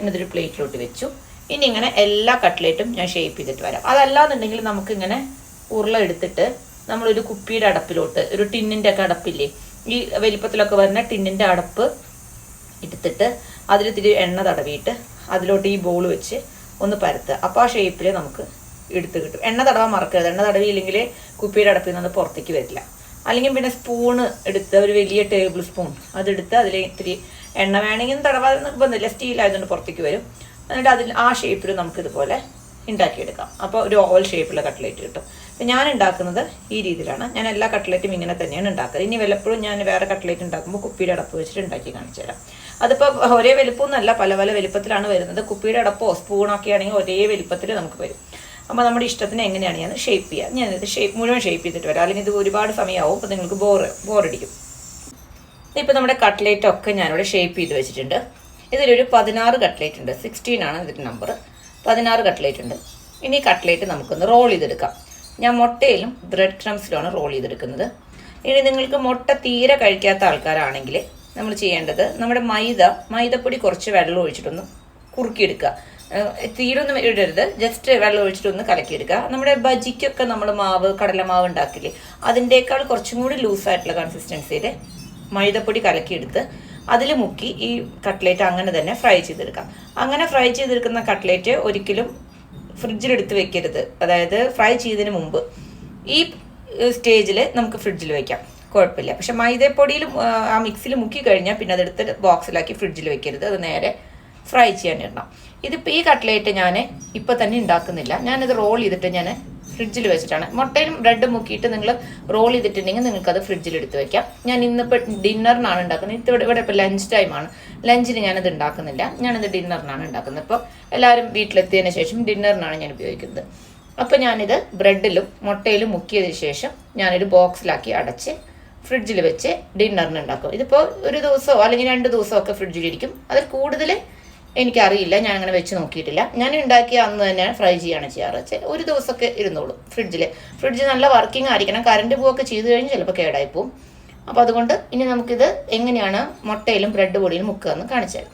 എന്നിതൊരു പ്ലേറ്റിലോട്ട് വെച്ചു. ഇനി ഇങ്ങനെ എല്ലാ കട്ട്ലേറ്റും ഞാൻ ഷേപ്പ് ചെയ്തിട്ട് വരാം. അതല്ലാന്നുണ്ടെങ്കിൽ നമുക്കിങ്ങനെ ഉരുള എടുത്തിട്ട് നമ്മളൊരു കുപ്പിയുടെ അടപ്പിലോട്ട് ഒരു ടിന്നിന്റെ ഒക്കെ അടപ്പില്ലേ? ഈ വലിപ്പത്തിലൊക്കെ വരുന്ന ടിന്നിന്റെ അടപ്പ് എടുത്തിട്ട് അതിൽ ഇത്തിരി എണ്ണ തടവിയിട്ട് അതിലോട്ട് ഈ ബോൾ വെച്ച് ഒന്ന് പരത്തുക. അപ്പോൾ ആ ഷേപ്പിൽ നമുക്ക് എടുത്ത് കിട്ടും. എണ്ണ തടവാൻ മറക്കരുത്. എണ്ണ തടവിയില്ലെങ്കിൽ കുപ്പിയുടെ അടപ്പിൽ നിന്ന് പുറത്തേക്ക് വരില്ല. അല്ലെങ്കിൽ പിന്നെ സ്പൂണ് എടുത്ത് ഒരു വലിയ ടേബിൾ സ്പൂൺ അതെടുത്ത് അതിൽ ഇത്തിരി എണ്ണ വേണമെങ്കിൽ തടവാതെ നിർബന്ധമില്ല. സ്റ്റീൽ ആയതുകൊണ്ട് പുറത്തേക്ക് വരും. എന്നിട്ട് അതിൽ ആ ഷേപ്പിൽ നമുക്ക് ഇതുപോലെ ഉണ്ടാക്കിയെടുക്കാം. അപ്പോൾ ഒരു ഓവൽ ഷേപ്പുള്ള കട്ട്ലേറ്റ് കിട്ടും. അപ്പം ഞാൻ ഉണ്ടാക്കുന്നത് ഈ രീതിയിലാണ്. ഞാൻ എല്ലാ കട്ട്ലേറ്റും ഇങ്ങനെ തന്നെയാണ് ഉണ്ടാക്കുന്നത് ഇനി വല്ലപ്പോഴും ഞാൻ വേറെ കട്ട്ലേറ്റ് ഉണ്ടാക്കുമ്പോൾ കുപ്പിയുടെ അടപ്പ് വെച്ചിട്ട് ഉണ്ടാക്കി കാണിച്ചു തരാം അതിപ്പോൾ ഒരേ വലിപ്പമൊന്നുമല്ല പല പല വലിപ്പത്തിലാണ് വരുന്നത്. കുപ്പിയുടെ അടപ്പോ സ്പൂണൊക്കെ ആണെങ്കിൽ ഒരേ വലിപ്പത്തിൽ നമുക്ക് വരും. അപ്പോൾ നമ്മുടെ ഇഷ്ടത്തിന് എങ്ങനെയാണ് ഞാൻ ഷേപ്പ് ചെയ്യുക ഞാൻ ഇത് ഷേപ്പ് മുഴുവൻ ഷേപ്പ് ചെയ്തിട്ട് വരാം. അല്ലെങ്കിൽ ഇത് ഒരുപാട് സമയമാവും. അപ്പോൾ നിങ്ങൾക്ക് ബോറ് ബോറടിക്കും ഇപ്പോൾ നമ്മുടെ കട്ട്ലേറ്റ് ഒക്കെ ഞാനിവിടെ ഷേപ്പ് ചെയ്ത് വെച്ചിട്ടുണ്ട്. ഇതിലൊരു പതിനാറ് കട്ട്ലേറ്റ് ഉണ്ട്. സിക്സ്റ്റീൻ ആണ് ഇതിന്റെ നമ്പർ പതിനാറ് കട്ട്ലേറ്റ് ഉണ്ട്. ഇനി കട്ട്ലേറ്റ് നമുക്കൊന്ന് റോൾ ചെയ്തെടുക്കാം. ഞാൻ മുട്ടയിലും ബ്രെഡ് ക്രംസിലുമാണ് റോൾ ചെയ്തെടുക്കുന്നത്. ഇനി നിങ്ങൾക്ക് മുട്ട തീരെ കഴിക്കാത്ത ആൾക്കാരാണെങ്കിൽ നമ്മൾ ചെയ്യേണ്ടത്. നമ്മുടെ മൈദ മൈദപ്പൊടി കുറച്ച് വെള്ളം ഒഴിച്ചിട്ടൊന്ന് കുറുക്കിയെടുക്കുക. തീരൊന്നും ഇടരുത്. ജസ്റ്റ് വെള്ളം ഒഴിച്ചിട്ടൊന്ന് കലക്കിയെടുക്കുക. നമ്മുടെ ബജിക്കൊക്കെ നമ്മൾ മാവ് കടലമാവ് ഉണ്ടാക്കില്ലേ അതിന്റെക്കാൾ കുറച്ചും കൂടി ലൂസായിട്ടുള്ള കൺസിസ്റ്റൻസിയിൽ മൈദപ്പൊടി കലക്കിയെടുത്ത് അതിൽ മുക്കി ഈ കട്ട്ലേറ്റ് അങ്ങനെ തന്നെ ഫ്രൈ ചെയ്തെടുക്കാം. അങ്ങനെ ഫ്രൈ ചെയ്തെടുക്കുന്ന കട്ട്ലേറ്റ് ഒരിക്കലും ഫ്രിഡ്ജിലെടുത്ത് വെക്കരുത്. അതായത് ഫ്രൈ ചെയ്തതിന് മുമ്പ് ഈ സ്റ്റേജിൽ നമുക്ക് ഫ്രിഡ്ജിൽ വെക്കാം. കുഴപ്പമില്ല. പക്ഷെ മൈദപ്പൊടിയിൽ ആ മിക്സിയിൽ മുക്കി കഴിഞ്ഞാൽ പിന്നെ അതെടുത്ത് ബോക്സിലാക്കി ഫ്രിഡ്ജിൽ വെക്കരുത്. അത് നേരെ ഫ്രൈ ചെയ്യാൻ ഇടണം. ഇതിപ്പോൾ ഈ കട്ട്ലേറ്റ് ഞാൻ ഇപ്പോൾ തന്നെ ഉണ്ടാക്കുന്നില്ല ഞാനിത് റോൾ ചെയ്തിട്ട് ഞാൻ ഫ്രിഡ്ജിൽ വെച്ചിട്ടാണ്. മുട്ടയും ബ്രെഡും മുക്കിയിട്ട് നിങ്ങൾ റോൾ ചെയ്തിട്ടുണ്ടെങ്കിൽ നിങ്ങൾക്ക് അത് ഫ്രിഡ്ജിൽ എടുത്ത് വെക്കാം. ഞാൻ ഇന്നിപ്പോൾ ഡിന്നറിനാണ് ഉണ്ടാക്കുന്നത് ഇത് ഇവിടെ ഇവിടെ ഇപ്പോൾ ലഞ്ച് ടൈമാണ് ലഞ്ചിന് ഞാനത് ഉണ്ടാക്കുന്നില്ല ഞാനിത് ഡിന്നറിനാണ് ഉണ്ടാക്കുന്നത് ഇപ്പോൾ എല്ലാവരും വീട്ടിലെത്തിയതിന് ശേഷം ഡിന്നറിനാണ് ഞാൻ ഉപയോഗിക്കുന്നത്. അപ്പോൾ ഞാനിത് ബ്രെഡിലും മുട്ടയിലും മുക്കിയതിന് ശേഷം ഞാനൊരു ബോക്സിലാക്കി അടച്ച് ഫ്രിഡ്ജിൽ വെച്ച് ഡിന്നറിന് ഉണ്ടാക്കും ഇതിപ്പോൾ ഒരു ദിവസമോ അല്ലെങ്കിൽ രണ്ട് ദിവസമോ ഒക്കെ ഫ്രിഡ്ജിലിരിക്കും. അതിൽ കൂടുതൽ എനിക്കറിയില്ല. ഞാൻ അങ്ങനെ വെച്ച് നോക്കിയിട്ടില്ല. ഞാൻ ഉണ്ടാക്കിയ അന്ന് തന്നെ ഫ്രൈ ചെയ്യാണ് ചെയ്യാറ്. ഒരു ദിവസമൊക്കെ ഇരുന്നോളൂ ഫ്രിഡ്ജിൽ ഫ്രിഡ്ജ് നല്ല വർക്കിംഗ് ആയിരിക്കണം. കറണ്ട് പോവൊക്കെ ചെയ്ത് കഴിഞ്ഞ് ചിലപ്പോൾ കേടായി പോവും അപ്പോൾ അതുകൊണ്ട് ഇനി നമുക്കിത് എങ്ങനെയാണ് മുട്ടയിലും ബ്രെഡ് പൊടിയിലും മുക്കുക എന്ന് കാണിച്ചു തരാം.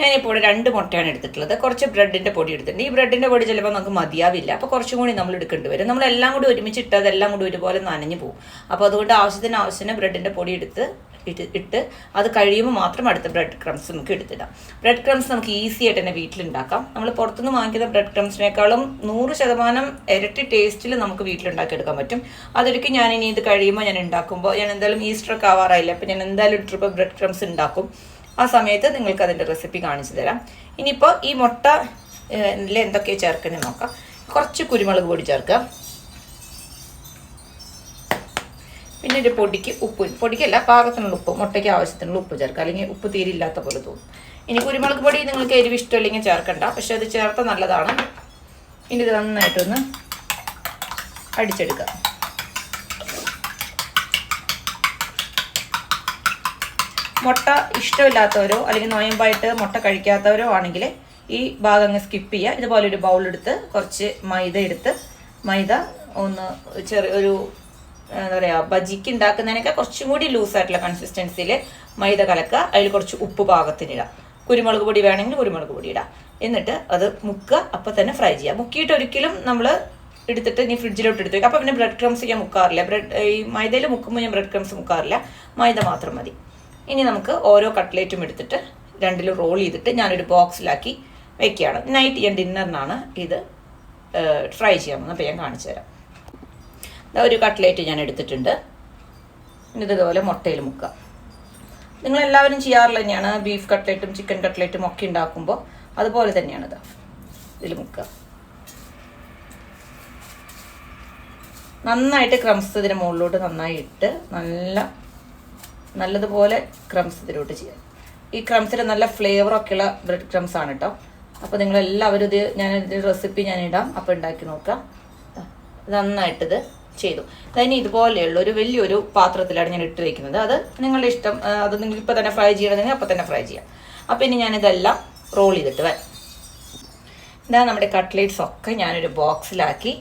ഞാനിപ്പോൾ രണ്ട് മുട്ടയാണ് എടുത്തിട്ടുള്ളത്. കുറച്ച് ബ്രെഡിന്റെ പൊടി എടുത്തിട്ടുണ്ട്. ഈ ബ്രെഡിന്റെ പൊടി ചിലപ്പോൾ നമുക്ക് മതിയാവില്ല. അപ്പോൾ കുറച്ചും കൂടി നമ്മൾ എടുക്കേണ്ടി വരും. നമ്മളെല്ലാം കൂടി ഒരുമിച്ച് അതെല്ലാം കൂടി ഒരുപോലെ നനഞ്ഞു പോകും അപ്പോൾ അതുകൊണ്ട് ആവശ്യത്തിന് ആവശ്യത്തിന് ബ്രെഡിന്റെ പൊടി എടുത്ത് ഇട്ട് ഇട്ട് അത് കഴിയുമ്പോൾ മാത്രം അടുത്ത ബ്രെഡ് ക്രംസ് നമുക്ക് എടുത്തിടാം. ബ്രെഡ് ക്രംസ് നമുക്ക് ഈസി ആയിട്ട് തന്നെ വീട്ടിലുണ്ടാക്കാം. നമ്മൾ പുറത്തുനിന്ന് വാങ്ങിക്കുന്ന ബ്രെഡ് ക്രംസിനേക്കാളും നൂറ് ശതമാനം ഇരട്ടി ടേസ്റ്റിൽ നമുക്ക് വീട്ടിലുണ്ടാക്കിയെടുക്കാൻ പറ്റും. അതൊരിക്കൽ ഞാൻ ഇനി ഇത് കഴിയുമ്പോൾ ഞാൻ ഉണ്ടാക്കുമ്പോൾ ഞാൻ എന്തായാലും ഈസ്റ്റർ ഒക്കെ ആവാറായില്ല? അപ്പോൾ ഞാൻ എന്തായാലും ഒരു ട്രിപ്പ് ബ്രെഡ് ക്രംസ് ഉണ്ടാക്കും. ആ സമയത്ത് നിങ്ങൾക്ക് അതിന്റെ റെസിപ്പി കാണിച്ചു തരാം. ഇനിയിപ്പോൾ ഈ മുട്ട ഇതിൽ എന്തൊക്കെ ചേർക്കുന്നത് നോക്കാം. കുറച്ച് കുരുമുളക് പൊടി ചേർക്കാം പിന്നെ ഒരു പൊടിക്ക് ഉപ്പ് പൊടിക്കല്ല പാകത്തിനുള്ള ഉപ്പ് മുട്ടയ്ക്ക് ആവശ്യത്തിനുള്ള ഉപ്പ് ചേർക്കുക. അല്ലെങ്കിൽ ഉപ്പ് തീരില്ലാത്ത പോലെ തോന്നും. ഇനി കുരുമുളക് പൊടി നിങ്ങൾക്ക് എരിവ് ഇഷ്ടമില്ലെങ്കിൽ ചേർക്കണ്ട. പക്ഷെ അത് ചേർത്ത നല്ലതാണ്. ഇനി ഇത് നന്നായിട്ടൊന്ന് അടിച്ചെടുക്കുക. മുട്ട ഇഷ്ടമില്ലാത്തവരോ അല്ലെങ്കിൽ നോയമ്പായിട്ട് മുട്ട കഴിക്കാത്തവരോ ആണെങ്കിൽ ഈ ഭാഗം അങ്ങ് സ്കിപ്പ് ചെയ്യുക. ഇതുപോലെ ഒരു ബൗൾ എടുത്ത് കുറച്ച് മൈദ എടുത്ത് മൈദ ഒന്ന് ചെറിയ ഒരു എന്താ പറയുക ബജിക്ക് ഉണ്ടാക്കുന്നതിനൊക്കെ കുറച്ചും കൂടി ലൂസായിട്ടുള്ള കൺസിസ്റ്റൻസിയിൽ മൈദ കലക്കുക. അതിൽ കുറച്ച് ഉപ്പ് പാകത്തിനിടാം കുരുമുളക് പൊടി വേണമെങ്കിൽ കുരുമുളക് പൊടി ഇടാം. എന്നിട്ട് അത് മുക്കുക. അപ്പോൾ തന്നെ ഫ്രൈ ചെയ്യുക. മുക്കിയിട്ട് ഒരിക്കലും നമ്മൾ എടുത്തിട്ട് ഇനി ഫ്രിഡ്ജിലോട്ട് എടുത്ത് വെക്കുക. അപ്പോൾ പിന്നെ ബ്രെഡ് ക്രംസ് ഞാൻ മുക്കാറില്ല. ബ്രെഡ് ഈ മൈദയിൽ മുക്കുമ്പോൾ ഞാൻ ബ്രെഡ് ക്രംസ് മുക്കാറില്ല. മൈദ മാത്രം മതി. ഇനി നമുക്ക് ഓരോ കട്ട്ലേറ്റും എടുത്തിട്ട് രണ്ടിൽ റോൾ ചെയ്തിട്ട് ഞാനൊരു ബോക്സിലാക്കി വെക്കുകയാണ്. നൈറ്റ് ഞാൻ ഡിന്നറിനാണ് ഇത് ഫ്രൈ ചെയ്യാൻ പോകുന്നത്. അപ്പോൾ ഞാൻ കാണിച്ചു തരാം. ഒരു കട്ട്ലേറ്റ് ഞാൻ എടുത്തിട്ടുണ്ട്. ഇതുപോലെ മുട്ടയിൽ മുക്കുക. നിങ്ങളെല്ലാവരും ചെയ്യാറുള്ള തന്നെയാണ് ബീഫ് കട്ട്ലേറ്റും ചിക്കൻ കട്ട്ലേറ്റും ഒക്കെ ഉണ്ടാക്കുമ്പോൾ അതുപോലെ തന്നെയാണ് ഇത്. ഇതിൽ മുക്കുക. നന്നായിട്ട് ക്രംസ് ഇതിന് മുകളിലോട്ട് നന്നായി ഇട്ട് നല്ല നല്ലതുപോലെ ക്രംസ് ഇതിലോട്ട് ചെയ്യാം. ഈ ക്രംസിന് നല്ല ഫ്ലേവറൊക്കെയുള്ള ബ്രെഡ് ക്രംസ് ആണ് കേട്ടോ അപ്പോൾ നിങ്ങൾ എല്ലാവരും ഇത് ഞാൻ ഇതിന്റെ റെസിപ്പി ഞാൻ ഇടാം. അപ്പോൾ ഉണ്ടാക്കി നോക്കാം. നന്നായിട്ടിത് ചെയ്തു. അതിന് ഇതുപോലെയുള്ള ഒരു വലിയൊരു പാത്രത്തിലാണ് ഞാൻ ഇട്ട് വെക്കുന്നത് അത് നിങ്ങളുടെ ഇഷ്ടം. അത് നിങ്ങൾ ഇപ്പോൾ തന്നെ ഫ്രൈ ചെയ്യണമെങ്കിൽ അപ്പോൾ തന്നെ ഫ്രൈ ചെയ്യാം. അപ്പോൾ ഇനി ഞാനിതെല്ലാം റോൾ ചെയ്തിട്ട് വരാം. ഇതാ നമ്മുടെ കട്ട്ലേറ്റ്സ് ഒക്കെ ഞാനൊരു ബോക്സിലാക്കി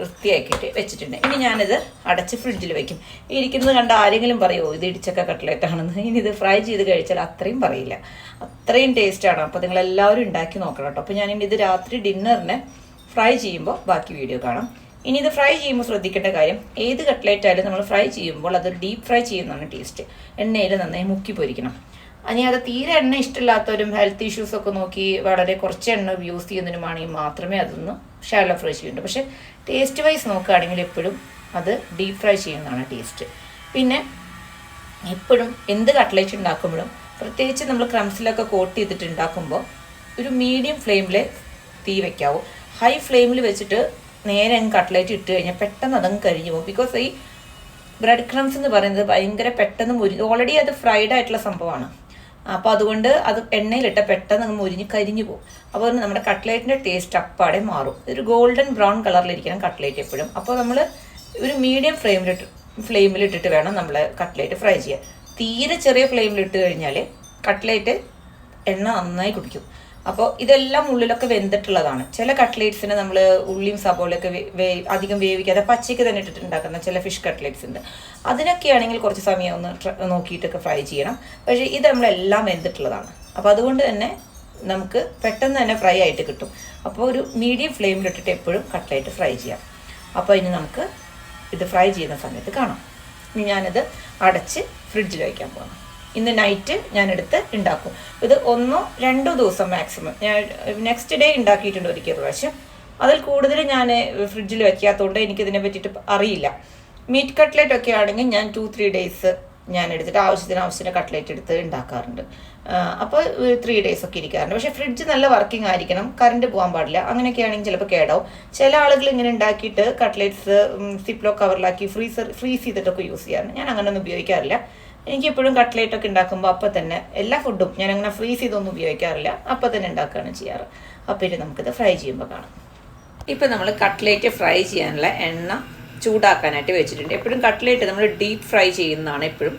വൃത്തിയാക്കിയിട്ട് വെച്ചിട്ടുണ്ട്. ഇനി ഞാനിത് അടച്ച് ഫ്രിഡ്ജിൽ വെക്കും. ഇരിക്കുന്നത് കണ്ട ആരെങ്കിലും പറയുമോ ഇത് ഇടിച്ചക്ക കട്ട്ലേറ്റ് ആണെന്ന്. ഇനി ഇത് ഫ്രൈ ചെയ്ത് കഴിച്ചാൽ അത്രയും പറയില്ല. അത്രയും ടേസ്റ്റാണ് അപ്പോൾ നിങ്ങൾ എല്ലാവരും ഉണ്ടാക്കി നോക്കണം കേട്ടോ. അപ്പോൾ ഞാൻ ഇത് രാത്രി ഡിന്നറിന് ഫ്രൈ ചെയ്യുമ്പോൾ ബാക്കി വീഡിയോ കാണാം. ഇനി ഇത് ഫ്രൈ ചെയ്യുമ്പോൾ ശ്രദ്ധിക്കേണ്ട കാര്യം ഏത് കട്ട്ലേറ്റ് ആയാലും നമ്മൾ ഫ്രൈ ചെയ്യുമ്പോൾ അത് ഡീപ്പ് ഫ്രൈ ചെയ്യുന്നതാണ് ടേസ്റ്റ് എണ്ണയിൽ നന്നായി മുക്കി പൊരിക്കണം. ഇനി അത് തീരെ എണ്ണ ഇഷ്ടമില്ലാത്തവരും ഹെൽത്ത് ഇഷ്യൂസ് ഒക്കെ നോക്കി വളരെ കുറച്ച് എണ്ണ യൂസ് ചെയ്യുന്നതിനുമാണെങ്കിൽ മാത്രമേ അതൊന്ന് ഷാലോ ഫ്രൈ ചെയ്യുന്നുണ്ട് പക്ഷേ ടേസ്റ്റ് വൈസ് നോക്കുകയാണെങ്കിൽ എപ്പോഴും അത് ഡീപ് ഫ്രൈ ചെയ്യുന്നതാണ് ടേസ്റ്റ് പിന്നെ എപ്പോഴും എന്ത് കട്ട്ലേറ്റ് ഉണ്ടാക്കുമ്പോഴും പ്രത്യേകിച്ച് നമ്മൾ ക്രംസിലൊക്കെ കോട്ട് ചെയ്തിട്ട് ഉണ്ടാക്കുമ്പോൾ ഒരു മീഡിയം ഫ്ലെയിമിൽ തീ വെക്കാവൂ. ഹൈ ഫ്ലെയിമിൽ വെച്ചിട്ട് നേരെ അങ്ങ് കട്ട്ലേറ്റ് ഇട്ട് കഴിഞ്ഞാൽ പെട്ടെന്ന് അതങ്ങ് കരിഞ്ഞു പോകും. ബിക്കോസ് ഈ ബ്രെഡ് ക്രംസ് എന്ന് പറയുന്നത് ഭയങ്കര പെട്ടെന്ന് മുരി ഓൾറെഡി അത് ഫ്രൈഡ് ആയിട്ടുള്ള സംഭവമാണ്. അപ്പോൾ അതുകൊണ്ട് അത് എണ്ണയിലിട്ട പെട്ടെന്ന് അങ്ങ് മുരിഞ്ഞ് കരിഞ്ഞു പോകും. അപ്പോൾ നമ്മുടെ കട്ട്ലേറ്റിന്റെ ടേസ്റ്റ് അപ്പാടെ മാറും. ഒരു ഗോൾഡൻ ബ്രൗൺ കളറിലിരിക്കണം കട്ട്ലേറ്റ് എപ്പോഴും. അപ്പോൾ നമ്മൾ ഒരു മീഡിയം ഫ്ലെയിമിലിട്ട് ഫ്ലെയിമിലിട്ടിട്ട് വേണം നമ്മൾ കട്ട്ലേറ്റ് ഫ്രൈ ചെയ്യാൻ. തീരെ ചെറിയ ഫ്ലെയിമിലിട്ട് കഴിഞ്ഞാൽ കട്ട്ലേറ്റ് എണ്ണ നന്നായി കുടിക്കും. അപ്പോൾ ഇതെല്ലാം ഉള്ളിലൊക്കെ വെന്തിട്ടുള്ളതാണ്. ചില കട്ട്ലേറ്റ്സിന് നമ്മൾ ഉള്ളിയും സബോളയൊക്കെ അധികം വേവിക്കാതെ പച്ചയ്ക്ക് തന്നെ ഇട്ടിട്ട് ഉണ്ടാക്കുന്ന ചില ഫിഷ് കട്ട്ലേറ്റ്സ് ഉണ്ട്. അതിനൊക്കെ ആണെങ്കിൽ കുറച്ച് സമയം ഒന്ന് നോക്കിയിട്ടൊക്കെ ഫ്രൈ ചെയ്യണം. പക്ഷേ ഇത് നമ്മളെല്ലാം വെന്തിട്ടുള്ളതാണ്. അപ്പോൾ അതുകൊണ്ട് തന്നെ നമുക്ക് പെട്ടെന്ന് തന്നെ ഫ്രൈ ആയിട്ട് കിട്ടും. അപ്പോൾ ഒരു മീഡിയം ഫ്ലെയിമിലിട്ടിട്ട് എപ്പോഴും കട്ട്ലേറ്റ് ഫ്രൈ ചെയ്യാം. അപ്പോൾ ഇനി നമുക്ക് ഇത് ഫ്രൈ ചെയ്യുന്ന സമയത്ത് കാണാം. ഇനി ഞാനിത് അടച്ച് ഫ്രിഡ്ജിൽ വയ്ക്കാൻ പോകണം ഇന്ന് നൈറ്റ് ഞാൻ എടുത്ത് ഉണ്ടാക്കും ഇത് ഒന്നോ രണ്ടോ ദിവസം മാക്സിമം ഞാൻ നെക്സ്റ്റ് ഡേ ഉണ്ടാക്കിയിട്ടുണ്ട് ഒരിക്കൽ പ്രാവശ്യം. അതിൽ കൂടുതൽ ഞാൻ ഫ്രിഡ്ജിൽ വയ്ക്കാത്തതുകൊണ്ട് എനിക്കിതിനെ പറ്റിയിട്ട് അറിയില്ല. മീറ്റ് കട്ട്ലേറ്റ് ഒക്കെ ആണെങ്കിൽ ഞാൻ ടു ത്രീ ഡേയ്സ് ഞാൻ എടുത്തിട്ട് ആവശ്യത്തിന് ആവശ്യത്തിന് കട്ട്ലേറ്റ് എടുത്ത് ഉണ്ടാക്കാറുണ്ട് അപ്പോൾ ത്രീ ഡേയ്സ് ഒക്കെ ഇരിക്കാറുണ്ട്. പക്ഷേ ഫ്രിഡ്ജ് നല്ല വർക്കിംഗ് ആയിരിക്കണം. കറണ്ട് പോകാൻ പാടില്ല. അങ്ങനെയൊക്കെ ആണെങ്കിൽ ചിലപ്പോൾ കേടാവും. ചില ആളുകൾ ഇങ്ങനെ ഉണ്ടാക്കിയിട്ട് കട്ട്ലേറ്റ്സ് സിപ്ലോ കവറിലാക്കി ഫ്രീസർ ഫ്രീസ് ചെയ്തിട്ടൊക്കെ യൂസ് ചെയ്യാറുണ്ട്. ഞാൻ അങ്ങനെയൊന്നും ഉപയോഗിക്കാറില്ല. എനിക്ക് എപ്പോഴും കട്ട്ലേറ്റ് ഒക്കെ ഉണ്ടാക്കുമ്പോൾ അപ്പം തന്നെ എല്ലാ ഫുഡും ഞാൻ അങ്ങനെ ഫ്രീസ് ചെയ്തൊന്നും ഉപയോഗിക്കാറില്ല. അപ്പം തന്നെ ഉണ്ടാക്കുകയാണ് ചെയ്യാറ്. അപ്പം ഇനി നമുക്കിത് ഫ്രൈ ചെയ്യുമ്പോൾ കാണാം. ഇപ്പം നമ്മൾ കട്ട്ലേറ്റ് ഫ്രൈ ചെയ്യാനുള്ള എണ്ണ ചൂടാക്കാനായിട്ട് വെച്ചിട്ടുണ്ട്. എപ്പോഴും കട്ട്ലേറ്റ് നമ്മൾ ഡീപ്പ് ഫ്രൈ ചെയ്യുന്നതാണ് എപ്പോഴും.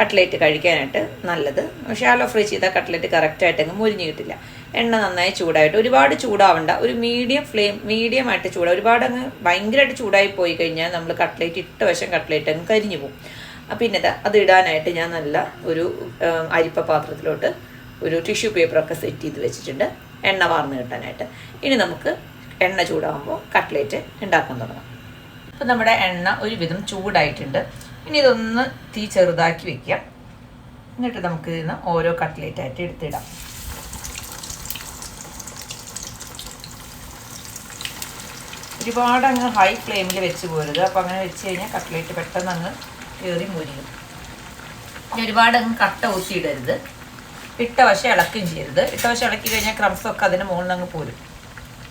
കട്ട്ലേറ്റ് കഴിക്കാനായിട്ട് നല്ലത്. ഷാലോ ഫ്രൈ ചെയ്താൽ കട്ട്ലേറ്റ് കറക്റ്റായിട്ട് അങ്ങ് മുരിഞ്ഞ് കിട്ടില്ല. എണ്ണ നന്നായി ചൂടായിട്ട് ഒരുപാട് ചൂടാവണ്ട. ഒരു മീഡിയം ഫ്ലെയിം മീഡിയം ആയിട്ട് ചൂടാ. ഒരുപാട് അങ്ങ് ഭയങ്കരമായിട്ട് ചൂടായി പോയി കഴിഞ്ഞാൽ നമ്മൾ കട്ട്ലേറ്റ് ഇട്ട വശം കട്ട്ലേറ്റ് അങ്ങ് കരിഞ്ഞു പോകും. പിന്നെ അത് ഇടാനായിട്ട് ഞാൻ നല്ല ഒരു അരിപ്പ പാത്രത്തിലോട്ട് ഒരു ടിഷ്യൂ പേപ്പറൊക്കെ സെറ്റ് ചെയ്ത് വെച്ചിട്ടുണ്ട്. എണ്ണ വാർന്ന് കിട്ടാനായിട്ട്. ഇനി നമുക്ക് എണ്ണ ചൂടാകുമ്പോൾ കട്ട്ലേറ്റ് ഉണ്ടാക്കാൻ തുടങ്ങാം. അപ്പം നമ്മുടെ എണ്ണ ഒരുവിധം ചൂടായിട്ടുണ്ട്. ഇനി ഇതൊന്ന് തീ ചെറുതാക്കി വെക്കുക. എന്നിട്ട് നമുക്ക് ഇതിന് ഓരോ കട്ട്ലേറ്റ് ആയിട്ട് എടുത്തിടാം. ഒരുപാട് അങ്ങ് ഹൈ ഫ്ലെയിമിൽ വെച്ച് പോരുത്. അപ്പം അങ്ങനെ വെച്ച് കഴിഞ്ഞാൽ കട്ട്ലേറ്റ് പെട്ടെന്ന് അങ്ങ് കയറി മുരിയും ഇനി ഒരുപാട് അങ്ങ് കട്ട ഊത്തിയിടരുത് ഇട്ട വശം ഇളക്കുകയും ചെയ്യരുത്. ഇട്ട വശം ഇളക്കി കഴിഞ്ഞാൽ ക്രംസൊക്കെ അതിന് മുകളിൽ അങ്ങ് പോരും.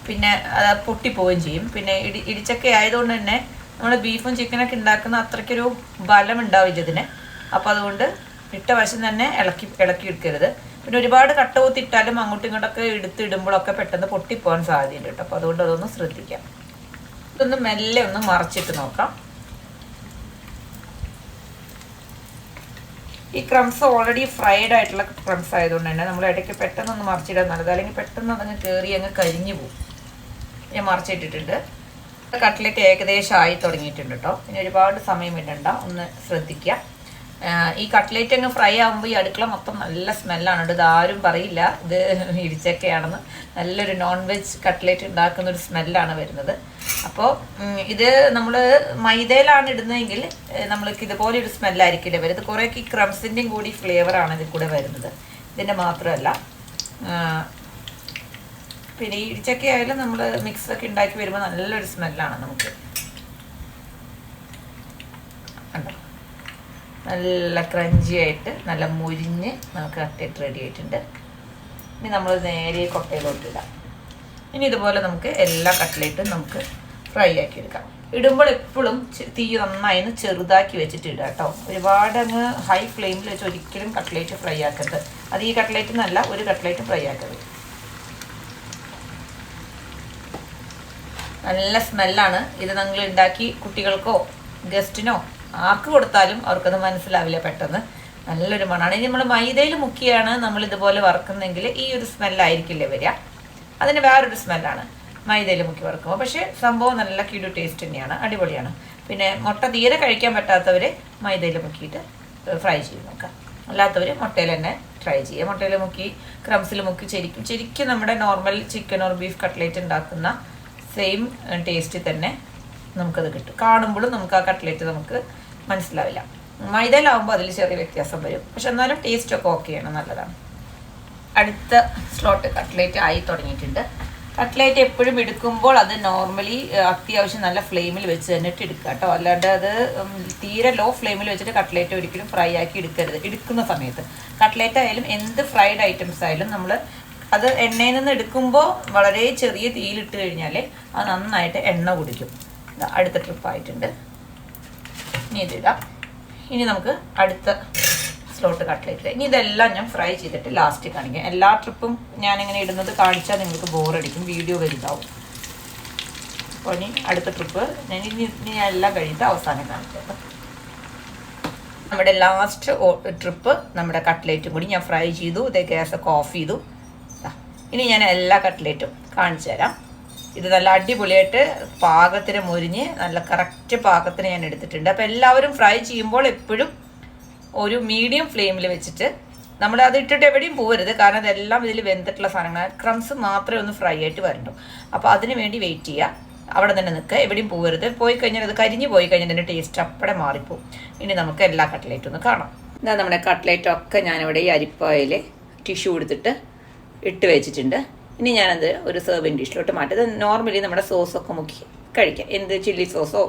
പിന്നെ അത് പൊട്ടിപ്പോവുകയും ചെയ്യും. പിന്നെ ഇടി ഇടിച്ചക്ക ആയതുകൊണ്ട് തന്നെ നമ്മൾ ബീഫും ചിക്കനൊക്കെ ഉണ്ടാക്കുന്ന അത്രയ്ക്കൊരു ബലം ഉണ്ടാവില്ല ഇതിന്. അപ്പോൾ അതുകൊണ്ട് ഇട്ട വശം തന്നെ ഇളക്കി ഇളക്കി എടുക്കരുത്. പിന്നെ ഒരുപാട് കട്ട ഊത്തിയിട്ടാലും അങ്ങോട്ടും ഇങ്ങോട്ടൊക്കെ എടുത്ത് ഇടുമ്പോഴൊക്കെ പെട്ടെന്ന് പൊട്ടിപ്പോകാൻ സാധ്യതയുണ്ട് കേട്ടോ. അപ്പോൾ അതുകൊണ്ട് അതൊന്ന് ശ്രദ്ധിക്കാം. ഇതൊന്ന് മെല്ലെ ഒന്ന് മറച്ചിട്ട് നോക്കാം. ഈ ക്രംസ് ഓൾറെഡി ഫ്രൈഡ് ആയിട്ടുള്ള ക്രംസ് ആയതുകൊണ്ട് തന്നെ നമ്മൾ ഇടയ്ക്ക് പെട്ടെന്ന് ഒന്ന് മറിച്ചിടാൻ നല്ലത്. അല്ലെങ്കിൽ പെട്ടെന്ന് അതങ്ങ് കയറി അങ്ങ് കരിഞ്ഞു പോകും. ഞാൻ മറിച്ചിട്ടിട്ടുണ്ട്. കട്ട്ലറ്റ് ഏകദേശം ആയി തുടങ്ങിയിട്ടുണ്ട് കേട്ടോ ഇനി ഒരുപാട് സമയം ഇടണ്ട ഒന്ന് ശ്രദ്ധിക്കുക ഈ കട്ട്ലേറ്റ് അങ്ങ് ഫ്രൈ ആകുമ്പോൾ ഈ അടുക്കള മൊത്തം നല്ല സ്മെല്ലാണ്. ഇത് ആരും പറയില്ല. ഇത് ഇടിച്ചൊക്കെയാണെന്ന്. നല്ലൊരു നോൺ വെജ് കട്ട്ലേറ്റ് ഉണ്ടാക്കുന്ന ഒരു സ്മെല്ലാണ് വരുന്നത്. അപ്പോൾ ഇത് നമ്മൾ മൈദയിലാണ് ഇടുന്നതെങ്കിൽ നമ്മൾക്ക് ഇതുപോലെ ഒരു സ്മെല്ലായിരിക്കില്ല വരുന്നത് കുറേയൊക്കെ ഈ ക്രംസിന്റെയും കൂടി ഫ്ലേവറാണ് ഇതിൽ കൂടെ വരുന്നത്. ഇതിന്റെ മാത്രമല്ല പിന്നെ ഈ ഇടിച്ചൊക്കെ ആയാലും നമ്മൾ മിക്സൊക്കെ ഉണ്ടാക്കി വരുമ്പോൾ നല്ലൊരു സ്മെല്ലാണ് നമുക്ക്. കണ്ടോ? നല്ല ക്രഞ്ചി ആയിട്ട് നല്ല മുരിഞ്ഞ് നമുക്ക് കട്ടിട്ട് റെഡി ആയിട്ടുണ്ട്. ഇനി നമ്മൾ നേരെ കൊട്ടയിലോട്ട് ഇടാം. ഇനി ഇതുപോലെ നമുക്ക് എല്ലാ കട്ടിലേറ്റും നമുക്ക് ഫ്രൈ ആക്കി എടുക്കാം. ഇടുമ്പോൾ എപ്പോഴും തീ നന്നായി ചെറുതാക്കി വെച്ചിട്ട് ഇടുക കേട്ടോ ഒരുപാട് അങ്ങ് ഹൈ ഫ്ലെയിമിൽ വെച്ച് ഒരിക്കലും കട്ട്ലേറ്റ് ഫ്രൈ ആക്കരുത്. അത് ഈ കട്ട്ലേറ്റ് നല്ല ഒരു കട്ട്ലേറ്റ് ഫ്രൈ ആക്കരുത്. നല്ല സ്മെല്ലാണ് ഇത് നിങ്ങൾ ഉണ്ടാക്കി കുട്ടികൾക്കോ ഗസ്റ്റിനോ ആർക്ക് കൊടുത്താലും അവർക്കത് മനസ്സിലാവില്ല പെട്ടെന്ന്. നല്ലൊരു മണമാണ്. ഇനി നമ്മൾ മൈദയിൽ മുക്കിയാണ് നമ്മൾ ഇതുപോലെ വറക്കുന്നെങ്കിൽ ഈ ഒരു സ്മെല്ലായിരിക്കില്ലേ വരിക. അതിന് വേറൊരു സ്മെല്ലാണ് മൈദയിൽ മുക്കി വറുക്കുമ്പോൾ. പക്ഷേ സംഭവം നല്ല കിടു ടേസ്റ്റ് തന്നെയാണ്. അടിപൊളിയാണ്. പിന്നെ മുട്ട തീരെ കഴിക്കാൻ പറ്റാത്തവർ മൈദയിൽ മുക്കിയിട്ട് ഫ്രൈ ചെയ്ത് നോക്കാം അല്ലാത്തവർ മുട്ടയിൽ തന്നെ ട്രൈ ചെയ്യുക. മുട്ടയിൽ മുക്കി ക്രംസിൽ മുക്കി ശരിക്കും ശരിക്കും നമ്മുടെ normal chicken or beef cutlet ഉണ്ടാക്കുന്ന സെയിം ടേസ്റ്റിൽ തന്നെ നമുക്കത് കിട്ടും. കാണുമ്പോഴും നമുക്ക് ആ കട്ട്ലേറ്റ് നമുക്ക് മനസ്സിലാവില്ല. മൈദയിലാവുമ്പോൾ അതിൽ ചെറിയ വ്യത്യാസം വരും. പക്ഷെ എന്നാലും ടേസ്റ്റ് ഒക്കെ ഓക്കെയാണ് നല്ലതാണ്. അടുത്ത സ്ലോട്ട് കട്ട്ലേറ്റ് ആയി തുടങ്ങിയിട്ടുണ്ട്. കട്ട്ലേറ്റ് എപ്പോഴും എടുക്കുമ്പോൾ അത് നോർമലി അത്യാവശ്യം നല്ല ഫ്ലെയിമിൽ വെച്ച് തന്നിട്ട് എടുക്കുക കേട്ടോ. അല്ലാണ്ട് അത് തീരെ ലോ ഫ്ലെയിമിൽ വെച്ചിട്ട് കട്ട്ലേറ്റ് ഒരിക്കലും ഫ്രൈ ആക്കി എടുക്കരുത്. എടുക്കുന്ന സമയത്ത്. കട്ട്ലേറ്റ് ആയാലും എന്ത് ഫ്രൈഡ് ഐറ്റംസ് ആയാലും നമ്മൾ അത് എണ്ണയിൽ നിന്ന് എടുക്കുമ്പോൾ വളരെ ചെറിയ തീയിലിട്ട് കഴിഞ്ഞാൽ അത് നന്നായിട്ട് എണ്ണ കുടിക്കും. അടുത്ത ട്രിപ്പ് ആയിട്ടുണ്ട്. ഇനി ഇതിടാം. ഇനി നമുക്ക് അടുത്ത സ്ലോട്ട് കട്ട്ലേറ്റ് ഇനി ഇതെല്ലാം ഞാൻ ഫ്രൈ ചെയ്തിട്ട് ലാസ്റ്റ് കാണിക്കാം. എല്ലാ ട്രിപ്പും ഞാൻ ഇങ്ങനെ ഇടുന്നത് കാണിച്ചാൽ നിങ്ങൾക്ക് ബോറടിക്കും വീഡിയോ വലുതാവും. അപ്പോൾ ഇനി അടുത്ത ട്രിപ്പ് ഞാൻ ഇനി ഞാൻ എല്ലാം കഴിഞ്ഞിട്ട് അവസാനം കാണിക്കാം നമ്മുടെ ലാസ്റ്റ് ട്രിപ്പ് നമ്മുടെ കട്ട്ലേറ്റും കൂടി ഞാൻ ഫ്രൈ ചെയ്തു. ഇതേ ഗ്യാസ് ഒക്കെ ഓഫ് ചെയ്തു. ഇനി ഞാൻ എല്ലാ കട്ട്ലേറ്റും കാണിച്ചു തരാം ഇത് നല്ല അടിപൊളിയായിട്ട് പാകത്തിന് മുരിഞ്ഞ് നല്ല കറക്റ്റ് പാകത്തിന് ഞാൻ എടുത്തിട്ടുണ്ട്. അപ്പോൾ എല്ലാവരും ഫ്രൈ ചെയ്യുമ്പോൾ എപ്പോഴും ഒരു മീഡിയം ഫ്ലെയിമിൽ വെച്ചിട്ട് നമ്മൾ അത് ഇട്ടിട്ട് എവിടെയും പോകരുത് കാരണം അതെല്ലാം ഇതിൽ വെന്തിട്ടുള്ള സാധനങ്ങളാണ് ക്രംസ് മാത്രമേ ഒന്ന് ഫ്രൈ ആയിട്ട് വരണ്ടു. അപ്പോൾ അതിന് വേണ്ടി വെയിറ്റ് ചെയ്യുക അവിടെ തന്നെ നിൽക്കുക എവിടെയും പോകരുത് പോയി കഴിഞ്ഞാൽ അത് കരിഞ്ഞു പോയി കഴിഞ്ഞാൽ അതിന്റെ ടേസ്റ്റ് അപ്പടെ മാറിപ്പോവും. ഇനി നമുക്ക് എല്ലാ കട്ട്ലേറ്റും ഒന്ന് കാണാം. ഇതാ നമ്മുടെ കട്ട്ലേറ്റൊക്കെ ഞാനിവിടെ ഈ അരിപ്പായിൽ ടിഷ്യൂ എടുത്തിട്ട് ഇട്ട് വെച്ചിട്ടുണ്ട്. ഇനി ഞാനത് ഒരു സെർവിങ് ഡിഷിലോട്ട് മാറ്റി. ഇത് നോർമലി നമ്മുടെ സോസൊക്കെ മുക്കി കഴിക്കാം. എന്ത് ചില്ലി സോസോ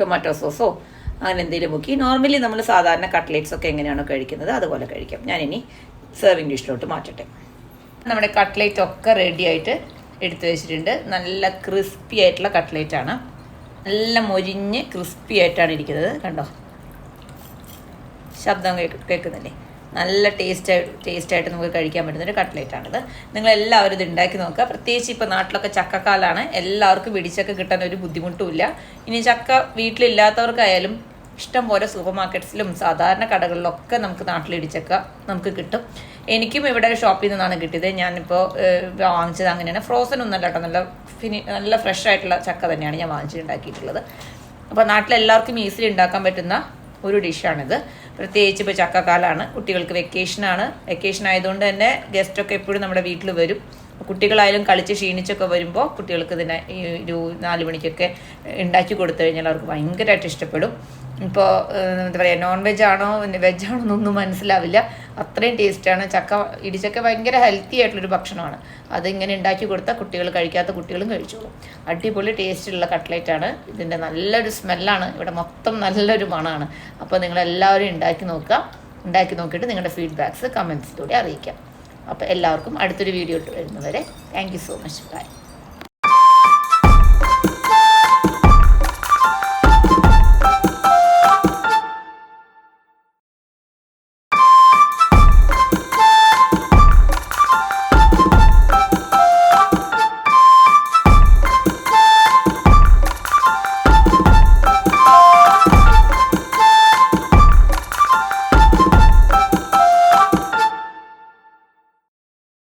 ടൊമാറ്റോ സോസോ അങ്ങനെ എന്തെങ്കിലും മുക്കി. നോർമലി നമ്മൾ സാധാരണ കട്ട്ലേറ്റ്സ് ഒക്കെ എങ്ങനെയാണോ കഴിക്കുന്നത് അതുപോലെ കഴിക്കാം. ഞാനിനി സെർവിങ് ഡിഷിലോട്ട് മാറ്റട്ടെ. നമ്മുടെ കട്ട്ലേറ്റ് ഒക്കെ റെഡി ആയിട്ട് എടുത്തു വെച്ചിട്ടുണ്ട്. നല്ല ക്രിസ്പി ആയിട്ടുള്ള കട്ട്ലേറ്റ് ആണ്. നല്ല മൊരിഞ്ഞ് ക്രിസ്പി ആയിട്ടാണ് ഇരിക്കുന്നത്. കണ്ടോ? ശബ്ദം കേൾക്കുന്നില്ലേ? നല്ല ടേസ്റ്റ് ടേസ്റ്റ് ആയിട്ട് നമുക്ക് കഴിക്കാൻ പറ്റുന്ന ഒരു കട്ട്ലേറ്റ് ആണിത്. നിങ്ങൾ എല്ലാവരും ഇത് ഉണ്ടാക്കി നോക്കുക. പ്രത്യേകിച്ച് ഇപ്പോൾ നാട്ടിലൊക്കെ ചക്കക്കാലാണ്. എല്ലാവർക്കും വിടിച്ചൊക്കെ കിട്ടാൻ ഒരു ബുദ്ധിമുട്ടുമില്ല. ഇനി ചക്ക വീട്ടിലില്ലാത്തവർക്കായാലും ഇഷ്ടം പോലെ സൂപ്പർ മാർക്കറ്റ്സിലും സാധാരണ കടകളിലൊക്കെ നമുക്ക് നാട്ടിൽ ഇടിച്ചക്ക നമുക്ക് കിട്ടും. എനിക്കും ഇവിടെ ഷോപ്പിൽ നിന്നാണ് കിട്ടിയത്. ഞാനിപ്പോൾ വാങ്ങിച്ചത് അങ്ങനെയാണ്. ഫ്രോസൺ ഒന്നല്ല കേട്ടോ. നല്ല ഫിനി നല്ല ഫ്രഷ് ആയിട്ടുള്ള ചക്ക തന്നെയാണ് ഞാൻ വാങ്ങിച്ചിട്ടുണ്ടാക്കിയിട്ടുള്ളത്. അപ്പോൾ നാട്ടിലെല്ലാവർക്കും ഈസിലി ഉണ്ടാക്കാൻ പറ്റുന്ന ഒരു ഡിഷാണിത് പ്രത്യേകിച്ച് ഇപ്പോൾ ചക്കക്കാലമാണ് കുട്ടികൾക്ക് വെക്കേഷനാണ് വെക്കേഷൻ ആയതുകൊണ്ട് തന്നെ ഗസ്റ്റൊക്കെ എപ്പോഴും നമ്മുടെ വീട്ടിൽ വരും. കുട്ടികളായാലും കളിച്ച് ക്ഷീണിച്ചൊക്കെ വരുമ്പോൾ കുട്ടികൾക്ക് ഇതിനെ ഈ ഒരു നാല് മണിക്കൊക്കെ ഉണ്ടാക്കി കൊടുത്തു കഴിഞ്ഞാൽ അവർക്ക് ഭയങ്കരമായിട്ട് ഇഷ്ടപ്പെടും. ഇപ്പോൾ എന്താ പറയുക നോൺ വെജ് ആണോ വെജ് ആണോ എന്നൊന്നും മനസ്സിലാവില്ല. അത്രയും ടേസ്റ്റാണ് ചക്ക ഇടിച്ചക്ക ഭയങ്കര ഹെൽത്തി ആയിട്ടുള്ളൊരു ഭക്ഷണമാണ്. അതിങ്ങനെ ഉണ്ടാക്കി കൊടുത്താൽ കുട്ടികൾ കഴിക്കാത്ത കുട്ടികളും കഴിച്ചോളും. അടിപൊളി ടേസ്റ്റുള്ള കട്ട്ലേറ്റാണ് ഇതിന്റെ നല്ലൊരു സ്മെല്ലാണ് ഇവിടെ മൊത്തം നല്ലൊരു മണമാണ്. അപ്പോൾ നിങ്ങളെല്ലാവരും ഉണ്ടാക്കി നോക്കുക. ഉണ്ടാക്കി നോക്കിയിട്ട് നിങ്ങളുടെ ഫീഡ്ബാക്ക്സ് കമൻസിലൂടെ അറിയിക്കാം അപ്പോൾ എല്ലാവർക്കും അടുത്തൊരു വീഡിയോ ഇട്ട് വരുന്നവരെ thank you so much bye